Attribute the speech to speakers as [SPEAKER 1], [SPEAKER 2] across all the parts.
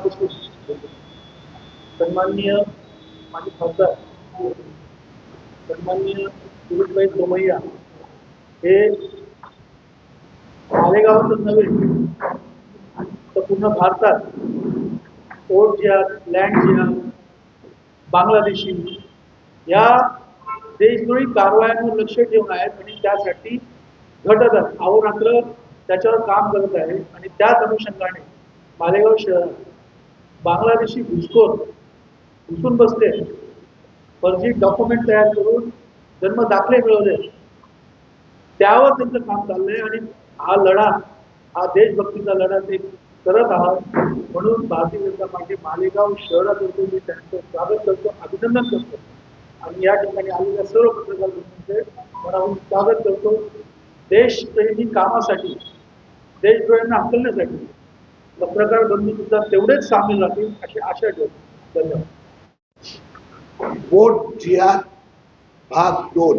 [SPEAKER 1] मनापासून सन्माननीय माजी खासदार सन्माननीय सुरेशभाई सोमय्या हे मालेगावातच नव्हे तर पूर्ण भारतात पोर्ट जिहाद लँड जिहाद बांगलादेशी या देशद्रोही कारवायांवर लक्ष ठेवून आहेत आणि त्यासाठी घटक अहोरात्र त्याच्यावर काम करत आहे आणि त्याच अनुषंगाने मालेगाव शहरात बांगलादेशी घुसखोर घुसून बसले. फर्जी डॉक्युमेंट तयार करून जन्म दाखले मिळवले. त्यावर त्यांचं काम चाललंय आणि हा लढा हा देशभक्तीचा लढा ते करत आहात. म्हणून भारतीय जनता पार्टी मालेगाव शहरातर्फे मी त्यांचं स्वागत करतो अभिनंदन करतो. आणि या ठिकाणी आलेल्या सर्व पत्रकार बंधूंचे मनाहून स्वागत करतो. देशप्रेमी कामासाठी देशप्रेमींना हकलण्यासाठी. पत्रकार बंधू सुद्धा तेवढेच सामील राहतील अशी आशा ठेवतो. धन्यवाद.
[SPEAKER 2] बोट जिहाद भाग दोन.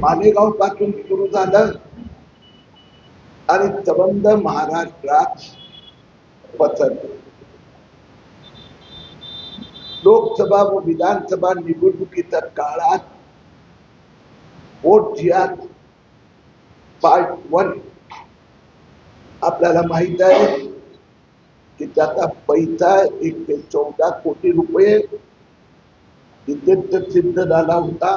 [SPEAKER 2] मालेगावपासून सुरू झालं आणि सबंध महाराष्ट्रात पसरलं. लोकसभा व विधानसभा निवडणुकीच्या काळात वोट जिहाद पार्ट वन आपल्याला माहीत आहे की त्याचा पैसा एक ते चौदा कोटी रुपये इत्यंत सिद्ध झाला होता.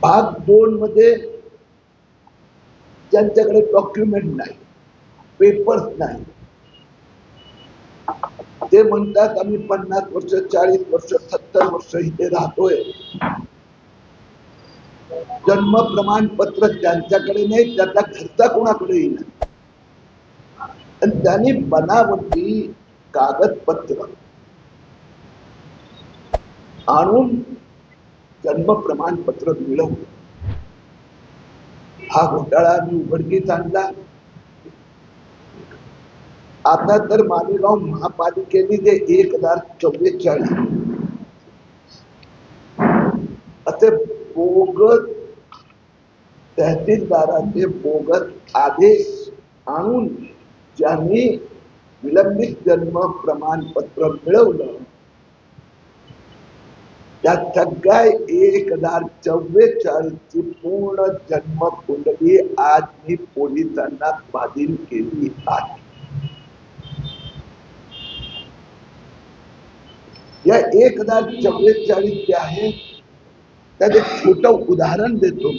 [SPEAKER 2] भाग दोन मध्ये ज्यांच्याकडे डॉक्युमेंट नाही पेपर्स नाही ते म्हणतात आम्ही पन्नास वर्ष चाळीस वर्ष सत्तर वर्ष इथे राहतोय. जन्म प्रमाणपत्र त्यांच्याकडे नाही त्याचा खर्च कोणाकडेही नाही त्यांनी बनावटी कागदपत्र आणून जन्म प्रमाणपत्र मिळवलं हा घोटाळा मी उघडकीस आणला. आता तर मालेगाव महापालिकेने जे एक हजार चव्वेचाळीस असे बोगस तहसीलदाराचे बोगस आदेश आणून ज्यांनी विलंबित जन्म प्रमाणपत्र मिळवलं त्या सगळ्या एक हजार चव्वेचाळीसची पूर्ण जन्म कुंडली आज मी पोलिसांना स्वाधीन केली आहे. या एक हजार चव्वेचाळीस जे आहे त्यात एक छोटं उदाहरण देतो.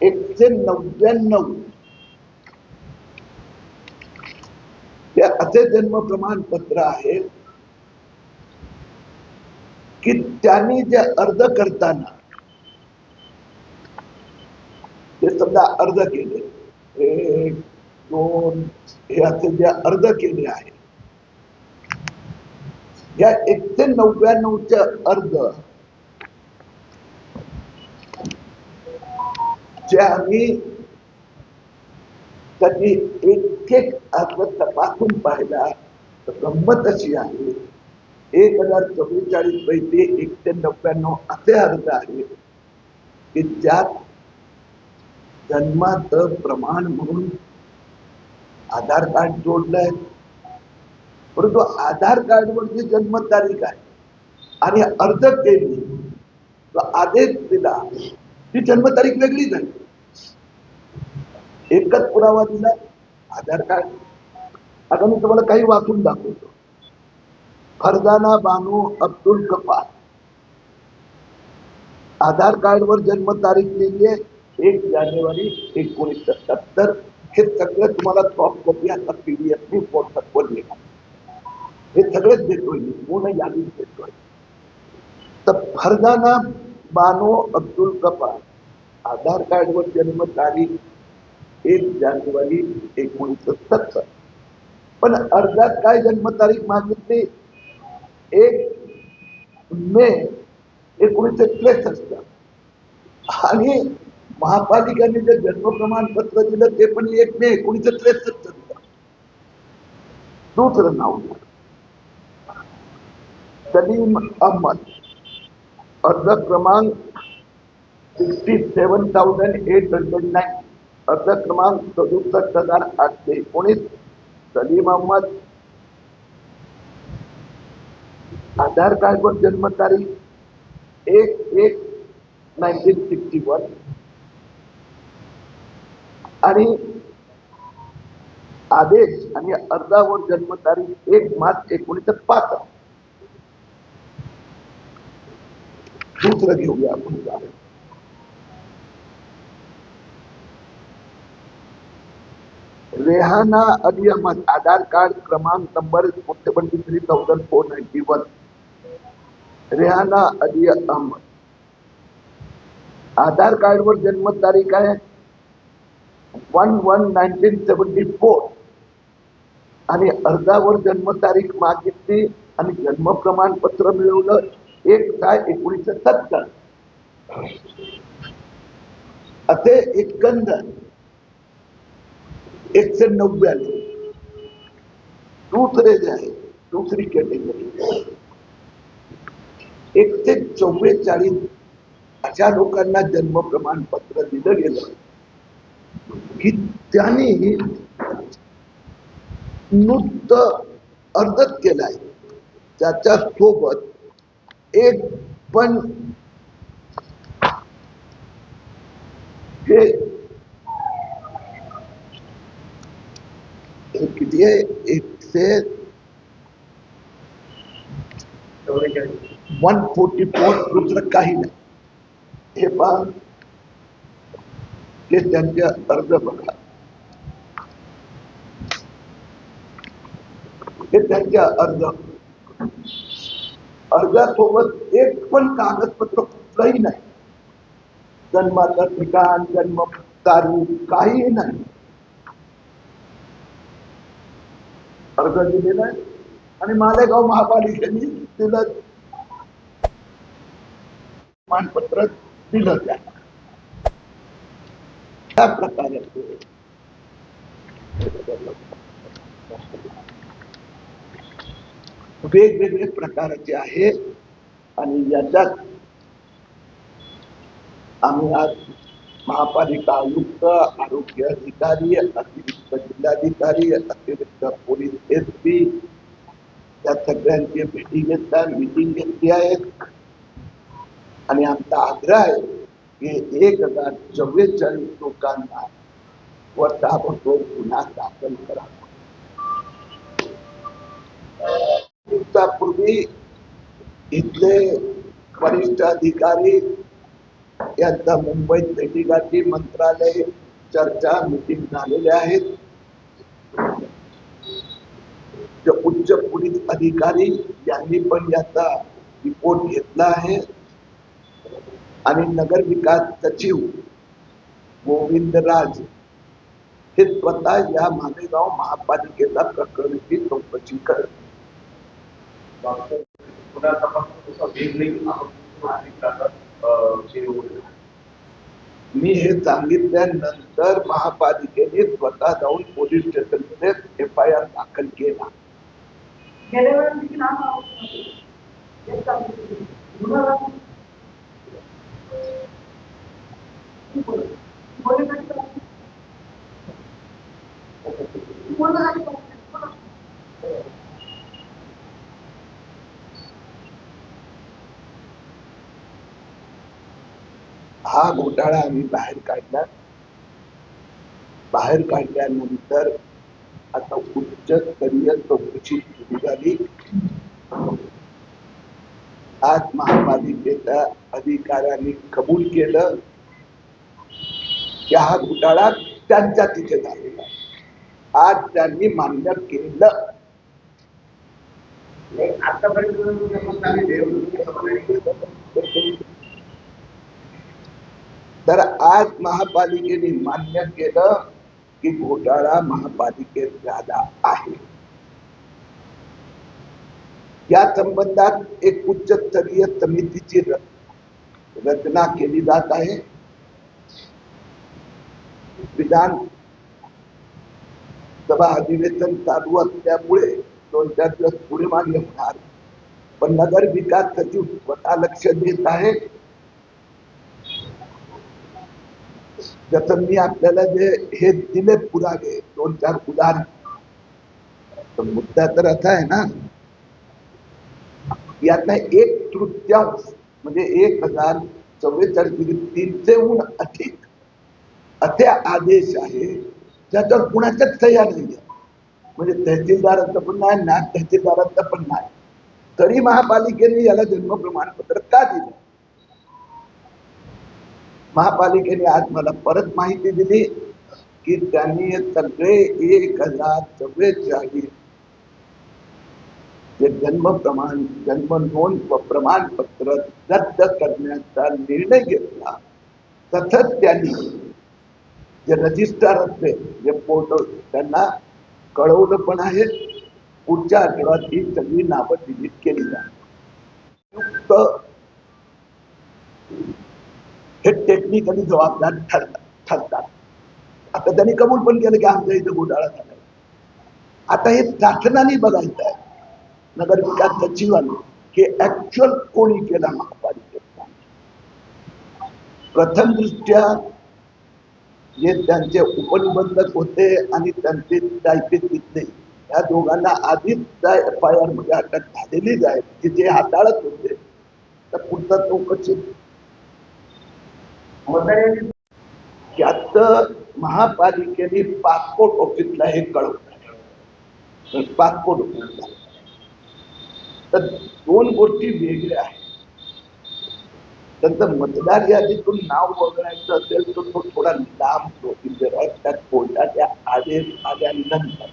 [SPEAKER 2] एकशे नव्याण्णव. हे असे जन्म प्रमाणपत्र आहे की त्यांनी जे अर्ज करताना ते समजा अर्ज केले एक दोन हे असे जे अर्ज केले आहे या एकशे नव्याण्णवचे अर्ज जे आम्ही त्यांनी एक एक अर्ज तपासून पाहिला तर गंमत अशी आहे एक हजार चव्वेचाळीस पैकी एकशे नव्याण्णव असे अर्ज आहेत की ज्यात जन्माचं प्रमाण म्हणून आधार कार्ड जोडलंय. परंतु आधार कार्ड वरची जन्मतारीख आहे. आणि अर्ज केली तो आदेश दिला ती जन्मतारीख वेगळी झाली एकच पुरावा दिला आधार कार्ड. आता मी तुम्हाला काही वाचून दाखवतो. फरजाना बानू अब्दुल कपाल आधार कार्डवर जन्मतारीख लिहिली आहे एक जानेवारी एकोणीसशे सत्तर हे सगळं तुम्हाला सॉफ्ट कॉपी आता पीडीएफ मी व्हॉट्सअपवर लिहिणार. हे सगळेच देतोय मी पूर्ण यादीच देतोय तर फरजाना बानो अब्दुल कपाल आधार कार्डवर जन्म तारीख एक जानेवारी एकोणीसशे सत्तर. पण अर्जात काय जन्मतारीख मागितली? एक मे एकोणीसशे त्रेसष्ट. आणि महापालिकेने जे जन्म प्रमाणपत्र दिलं ते पण एक मे एकोणीसशे त्रेसष्ट. दिलं दुसरं नाव सलीम अहमद. अर्ज क्रमांक sixty seven thousand eight hundred nine अर्ज क्रमांक सदुसष्ट हजार आठशे एकोणीस. सलीम अहमद. आधार कार्डवर जन्मतारीख एक एक नाईन्टीन सिक्स्टी वन. आणि आदेश आणि अर्जावर जन्मतारीख एक मार्च एकोणीसशे पाच. दुसरं घेऊया आपण रेहाना अली अहमद आधार कार्ड क्रमांक number seventy three thousand four ninety one Rehana Ali Ahmed. Aadhaar card वर जन्मतारीख आहे one one nineteen seventy four. आणि अर्जावर जन्म तारीख मागितली आणि जन्म प्रमाणपत्र मिळवलं एक काय एकोणीसशे सत्तर. असे एकंदर एकशे नव्याण्णव दुसरे जे आहे दुसरी कॅटेगरी एकशे चव्वेचाळीस अशा लोकांना जन्म प्रमाणपत्र दिलं गेलं. की त्यांनी नुसत अर्जच केलाय. त्याच्या सोबत एक पण वन फोर्टी फोर दुसरं काही नाही। हे पहा हे त्यांचे अर्ज़ बघा अर्ज़ अर्जासोबत एक पण कागदपत्र कुठलंही नाही। जन्माचं ठिकाण जन्म तारीख काहीही नाही। अर्ज दिलेला आहे. आणि मालेगाव महापालिकेने दिलं प्रमाणपत्र दिलं त्यांना त्या प्रकारे. वेगवेगळे प्रकारचे आहे आणि याच्यात आम्ही आज महापालिका आयुक्त आरोग्य अधिकारी अतिरिक्त जिल्हाधिकारी अतिरिक्त पोलीस एस पी या सगळ्यांची भेटी घेतल्या मिटिंग घेतली आहे. आणि आमचा आग्रह आहे की एक हजार चव्वेचाळीस लोकांना व ताबडतोब गुन्हा दाखल करावा दिवसापूर्वी इथले वरिष्ठ अधिकारी यांचा मुंबईत भेटीगाठी मंत्रालय चर्चा मिटिंग झालेल्या आहेत. उच्च पोलीस अधिकारी यांनी पण याचा रिपोर्ट घेतला आहे. आणि नगर विकास सचिव गोविंद राज हे स्वतः या मालेगाव महापालिकेला प्रकरणाची चौकशी करत
[SPEAKER 3] जे
[SPEAKER 2] मी हे सांगितल्यानंतर महापालिकेने स्वतः जाऊन पोलीस स्टेशनमध्ये एफ आय आर दाखल केला
[SPEAKER 4] गेल्या वेळेस देखील हा आरोप होता. एक तारखेला. गुन्हा दाखल. बोल. बोलले नाही तर. बोललं नाही तर. बोला.
[SPEAKER 2] हा घोटाळा आम्ही बाहेर काढला बाहेर काढल्यानंतर आता उच्चस्तरीय चौकशी सुरू झाली. आज महापालिकेच्या अधिकाऱ्यांनी कबूल केलं की हा घोटाळा त्यांच्या तिथे झालेला आज त्यांनी मान्य केलं. आतापर्यंत तर आज महापालिकेने मान्य केलं की घोटाळा महापालिकेत झाला आहे. या संबंधात एक उच्चस्तरीय समितीची रचना केली जात आहे. विधान सभा अधिवेशन चालू असल्यामुळे दोन चार दिवस पुढे मागे होणार. पण नगर विकास सचिव स्वतः लक्ष देत आहे. त्याच मी आपल्याला जे हे दिले पुरावे दोन चार उदाहरण तर मुद्दा तर असा आहे ना यातला एक तृतीयांश म्हणजे एक हजार चव्वेचाळीस म्हणजे तीनशेहून अधिक असे आदेश आहे ज्याच्यावर कुणाच्याच सह्या नाही म्हणजे तहसीलदारांचं पण नाही ना तहसीलदारांचं पण नाही. तरी महापालिकेने याला जन्म प्रमाणपत्र का दिलं? महापालिकेने आज मला परत माहिती दिली की त्यांनी सगळे एक हजार चव्वेचाळीस जे जन्म प्रमाण जन्म नोंद व प्रमाणपत्र रद्द करण्याचा निर्णय घेतला. तसंच त्यांनी जे रजिस्ट्रार असते जे पोर्टल त्यांना कळवलं पण आहे. पुढच्या आठवड्यात ही सगळी नावं डिलीट केली जाणार. हे टेक्निकली जबाबदार ठरतात ठरतात. आता त्यांनी कबूल पण केलं की आमच्या इथं घोटाळा झाला आता हे शासनाने बघायचं आहे. नगर विकास सचिवांनी की ऍक्च्युअल कोणी केला महापालिकेत प्रथम दृष्ट्या जे त्यांचे उपनिबंधक होते आणि त्यांचे दायित्व तिथले या दोघांना आधीच एफ आय आरमध्ये अटक झालेलीच आहे. तिथे हाताळत होते तर पुढचा चौकशी त्यात महापालिकेने पासपोर्ट ऑफिसला हे कळवलं. पासपोर्ट ऑफिसला. तर दोन गोष्टी वेगळ्या आहेत. त्यांचं मतदार यादीतून नाव वगळायचं असेल तर तो थोडा लांब प्रोसिजर आहे. त्यात कोर्टाच्या आदेश आल्यानंतर.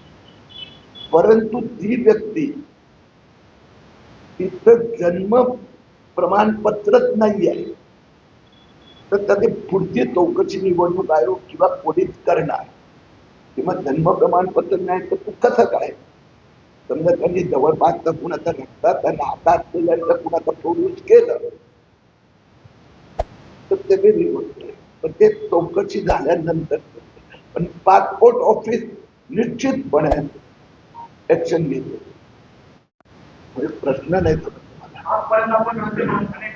[SPEAKER 2] परंतु ती व्यक्ती तिथं जन्म प्रमाणपत्रच नाही आहे तर त्याची पुढची चौकशी निवडणूक आयोग किंवा पोलीस करणार. किंवा जन्म प्रमाणपत्र नाही तर तू कसं काय? समजा त्यांनी जवळपास तर कुणाचा रक्तात आणि हातात असलेल्या कुणाचा प्रोड्यूस केलं. तर ते वेगळी पण ते चौकशी झाल्यानंतर पण पासपोर्ट ऑफिस निश्चितपणे ऍक्शन घेते. म्हणजे प्रश्न नाही तर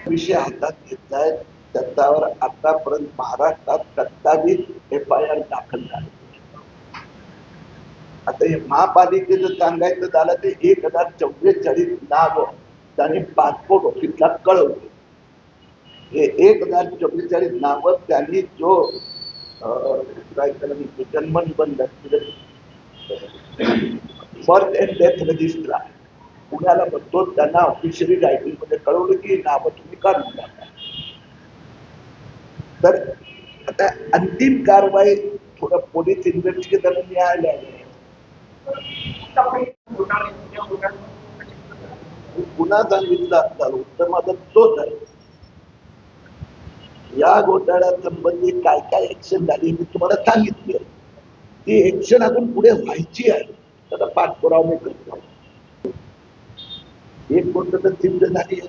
[SPEAKER 2] विषय हातात घेतलाय. त्याच्यावर आतापर्यंत महाराष्ट्रात सत्तावीस एफ आय आर दाखल झाले. आता हे महापालिकेचं सांगायचं झालं ते एक हजार चौवेचाळीस नाव त्यांनी पासपोर्ट ऑफिसला कळवले. हे एक हजार चव्वेचाळीस नाव त्यांनी जो काय त्याला जन्मन जन्म बर्थ अँड डेथ रजिस्टर आहे. पुण्याला बघतो त्यांना ऑफिशियली डायटिंगमध्ये कळवलं की नावं तुम्ही काढून टाका. तर आता अंतिम कारवाई थोडं पोलीस इन्व्हेस्टिगेशन न्यायालयाने गुन्हा सांगितला असता उत्तर माझा तोच आहे या घोटाळ्यासंबंधी काय काय ऍक्शन झाली मी तुम्हाला सांगितली. आहे. ती ऍक्शन अजून पुढे व्हायची आहे. त्याचा पाठपुरावा मी करतो. एक गोष्ट तर सिद्ध झाली आहे.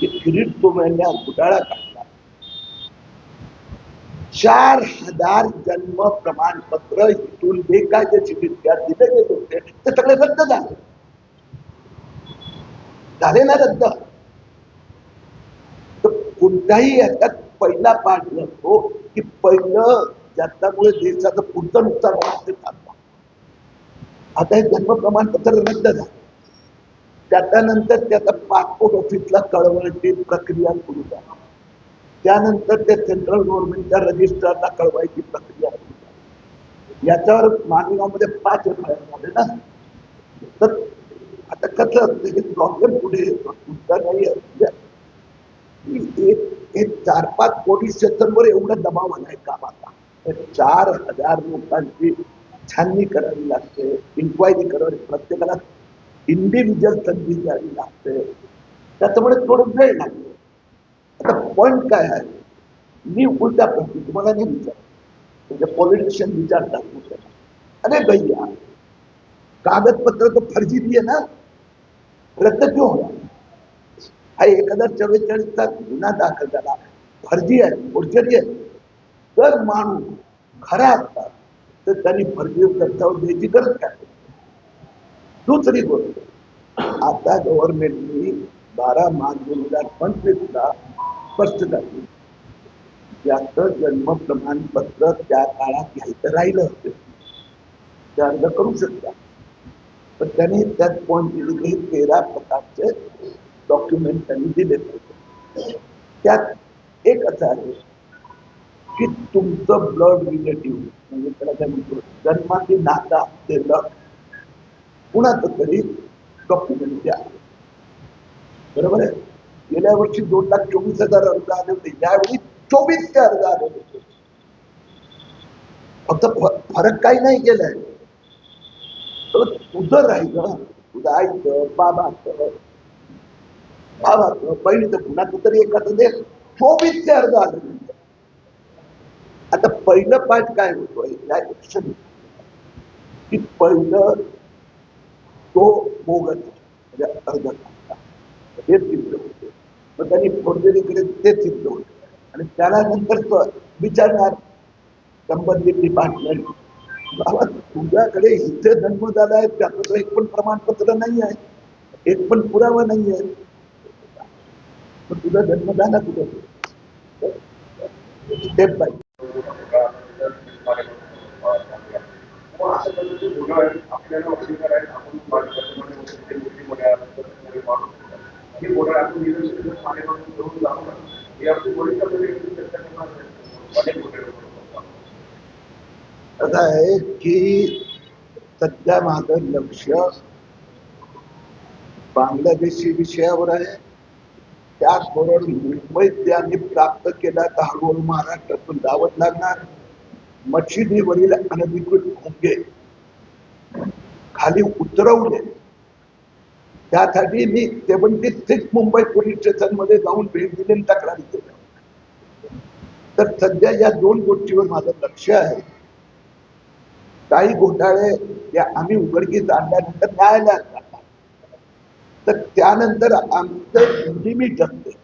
[SPEAKER 2] की किरीट सोमय्यांनी घोटाळा काढला चार हजार जन्म प्रमाणपत्र इथून बेकायदेशीरित्या दिले गेले होते ते सगळे रद्द झाले. झाले ना रद्द? कोणताही याच्यात पहिला पाठ नसतो की पहिलं ज्याच्यामुळे देशाचं पुढचं नुकसान होणार ते सांगतो आता हे जन्म प्रमाणपत्र रद्द झालं. त्याच्यानंतर त्याचा पासपोर्ट ऑफिसला कळवण्याची प्रक्रिया सुरू झाली. त्यानंतर ते सेंट्रल गव्हर्नमेंटच्या रजिस्ट्रारला कळवायची प्रक्रिया याच्यावर मालेगावमध्ये पाच एफ आय झाले ना. तर आता कसं असतं हे प्रॉब्लेम पुढे तुमचा नाही एक एक चार पाच पोलीस स्टेशनवर एवढा दबाव आलाय कामाचा तर चार हजार लोकांची छाननी करावी लागते इन्क्वायरी करावी. प्रत्येकाला इंडिव्हिज्युअल संधी द्यावी लागते. त्याच्यामुळे थोडं वेळ लागतो आता पॉईंट काय आहे? मी उलटा प्रश्न तुम्हाला नाही विचार म्हणजे पॉलिटिशियन विचारतात मुद्दा. अरे भैया, कागदपत्र तो फर्जी दिए ना? रद्द क्यों हो हा एक हज़ार चव्वेचाळीसचा गुन्हा दाखल झाला. फर्जी आहे फोर्जरी आहे. जर माणूस खरा असतात तर त्यांनी फर्जी दस्तावेज़ द्यायची गरज काय? दुसरी गोष्ट, आता गव्हर्नमेंटनी बारा मार्च दोन हज़ार पंचवीसला स्पष्ट झाली. ज्याचं जन्म प्रमाणपत्र त्या काळात घ्यायचं राहिलं असेल ते अर्ज करू शकता. पण त्यांनी त्यात पॉईंट दिली की तेरा प्रकारचे डॉक्युमेंट त्यांनी दिले होते त्यात एक असं आहे की तुमचं ब्लड रिलेटिव्ह म्हणजे त्याला काय म्हणतो जन्माची नाता असलेलं कुणाचं तरी डॉक्युमेंट द्या. बरोबर आहे? गेल्या वर्षी दोन लाख चोवीस हजार अर्ज आले होते. यावेळी चोवीसचे अर्ज आले होते. फक्त फरक काही नाही गेलाय तर तुझं राहिलं तुझं आईचं बाबाचं भावाचं बहिणीचं कुणाचं तरी एखादं दे चोवीसचे अर्ज आले होते. आता पहिलं पाठ काय होतोय या इलेक्शन की पहिलं तो मोगत म्हणजे अर्ज. हे होते मग त्यांनी फौजदारीकडे ते सिद्ध होते. आणि त्यानंतर तो विचारणार संबंधित डिपार्टमेंट बाबा तुझ्याकडे इथे जन्म झाला आहे त्याचं एक पण प्रमाणपत्र नाही आहे एक पण पुरावा नाही आहे. पण तुझा जन्म झाला कुठे? स्टेप बाय
[SPEAKER 3] आपल्याला हे बोर्ड आपण निदर्शन माध्यमातून घेऊन जाऊ नका. हे आपली भविष्यामध्ये एकदा चर्चा करणार आहे. अनेक
[SPEAKER 2] असं आहे की सध्या माझं लक्ष बांगलादेशी विषयावर आहे त्याचबरोबर मुंबईत त्यांनी प्राप्त केला तर हळूहळू महाराष्ट्रातून दावत लागणार मशिदीवरील अनधिकृत भोंगे खाली उतरवले त्यासाठी मी सेवन्टी सिक्स मुंबई पोलीस स्टेशनमध्ये जाऊन भेट दिली आणि तक्रारी केल्या तर सध्या या दोन गोष्टीवर माझं लक्ष आहे. काही घोटाळे या आम्ही उघडकीस आणल्यानंतर न्यायालयात जातात. तर त्यानंतर आमचं लिमिट असते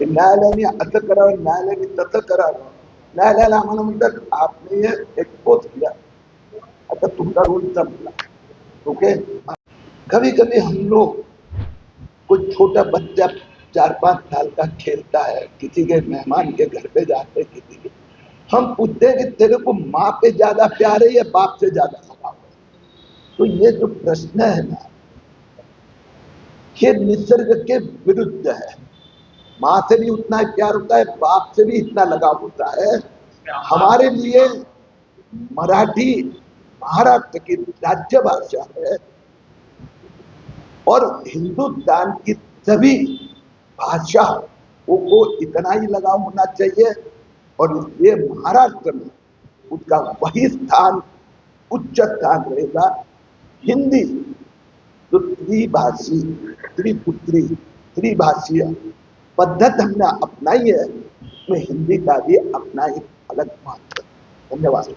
[SPEAKER 2] न्यायालयाने असं करावं न्यायालयाने तसं करावं. न्यायालयाला आम्हाला म्हणतात आपण एक्सपोज किया. आता तुमचा रोल संपला. ओके कभी कभी हम लोग कोई छोटा बच्चा चार पाँच साल का खेलता है, किसी के मेहमान के घर पे जाते किसी के। हम पूछते हैं कि तेरे को माँ पे ज़्यादा प्यार है या बाप से ज़्यादा लगाव है? तो ये जो प्रश्न है ना, ये निसर्ग के विरुद्ध है। माँ से भी उतना ही प्यार होता है, बाप से भी इतना लगाव होता है। हमारे लिए मराठी महाराष्ट्र की राज्य भाषा है। और हिंदुस्तान की सभी भाषाओं को इतना ही लगाव होना चाहिए और इसलिए महाराष्ट्र में उसका वही स्थान, उच्च स्थान रहेगा। हिंदी जो त्रिभाषी, त्रिपुत्री, त्रिभाषीय पद्धत हमने अपनाई है, उसमें हिंदी का भी अपना एक अलग महत्व। धन्यवाद।